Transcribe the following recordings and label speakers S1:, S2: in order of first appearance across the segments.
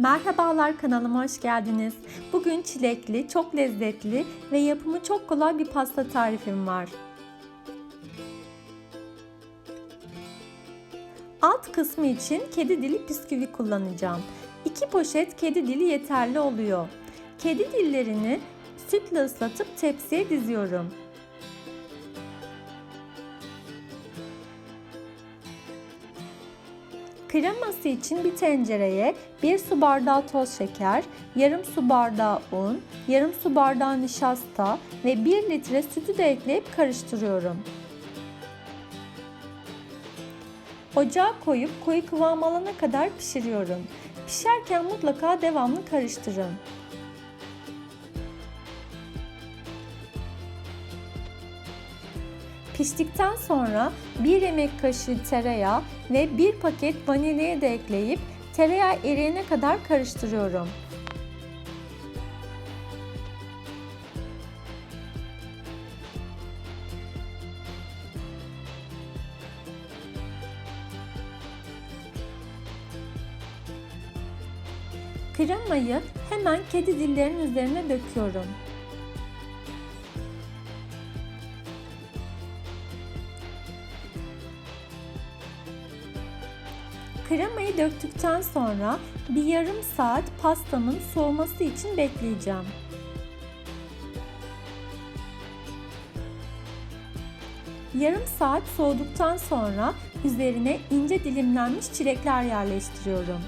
S1: Merhabalar kanalıma hoş geldiniz. Bugün çilekli, çok lezzetli ve yapımı çok kolay bir pasta tarifim var. Alt kısmı için kedi dili bisküvi kullanacağım. 2 poşet kedi dili yeterli oluyor. Kedi dillerini sütle ıslatıp tepsiye diziyorum. Kreması için bir tencereye 1 su bardağı toz şeker, yarım su bardağı un, yarım su bardağı nişasta ve 1 litre sütü de ekleyip karıştırıyorum. Ocağa koyup koyu kıvam alana kadar pişiriyorum. Pişerken mutlaka devamlı karıştırın. Piştikten sonra 1 yemek kaşığı tereyağı ve 1 paket vanilyayı da ekleyip tereyağı eriyene kadar karıştırıyorum. Kremayı hemen kedi dillerinin üzerine döküyorum. Kremayı döktükten sonra bir yarım saat pastamın soğuması için bekleyeceğim. Yarım saat soğuduktan sonra üzerine ince dilimlenmiş çilekler yerleştiriyorum.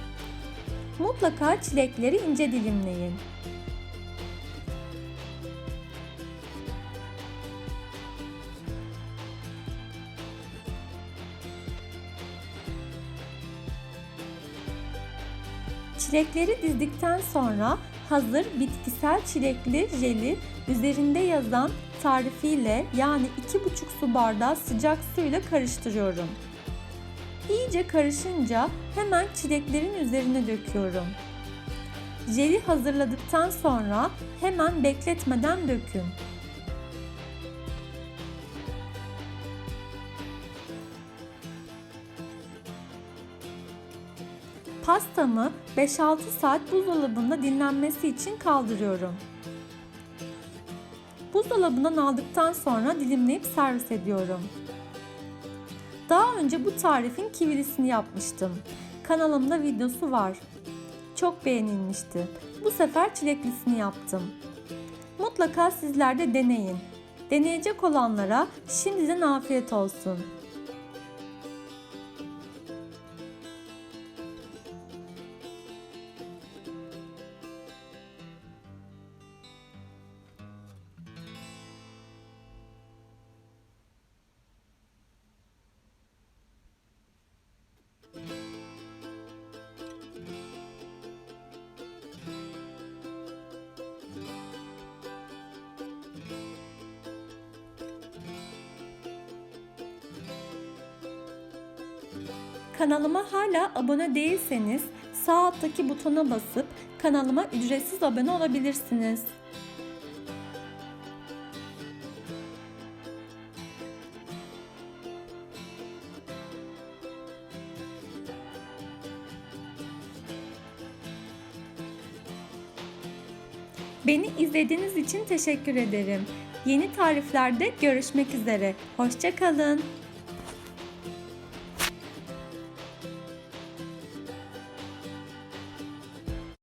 S1: Mutlaka çilekleri ince dilimleyin. Çilekleri dizdikten sonra hazır bitkisel çilekli jeli üzerinde yazan tarifiyle yani 2,5 su bardağı sıcak suyla karıştırıyorum. İyice karışınca hemen çileklerin üzerine döküyorum. Jeli hazırladıktan sonra hemen bekletmeden dökün. Pastamı 5-6 saat buzdolabında dinlenmesi için kaldırıyorum. Buzdolabından aldıktan sonra dilimleyip servis ediyorum. Daha önce bu tarifin kivilisini yapmıştım. Kanalımda videosu var. Çok beğenilmişti. Bu sefer çileklisini yaptım. Mutlaka sizler de deneyin. Deneyecek olanlara şimdiden afiyet olsun. Kanalıma hala abone değilseniz sağ alttaki butona basıp kanalıma ücretsiz abone olabilirsiniz. Beni izlediğiniz için teşekkür ederim. Yeni tariflerde görüşmek üzere. Hoşçakalın.